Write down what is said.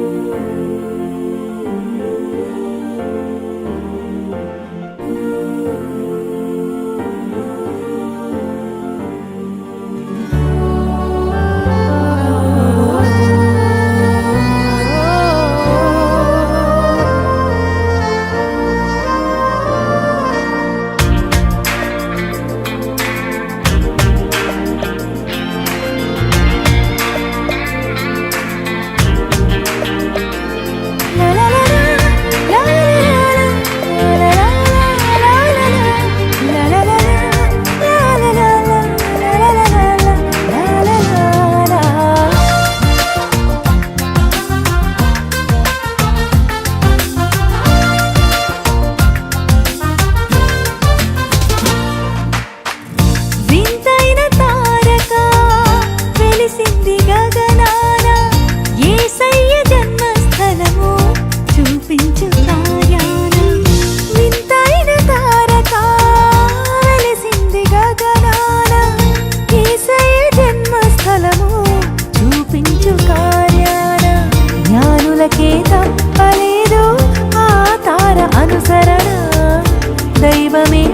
Música కార్యాన జ్ఞానులకే తప్పలేదు. ఆ తార అనుసరణ దైవమే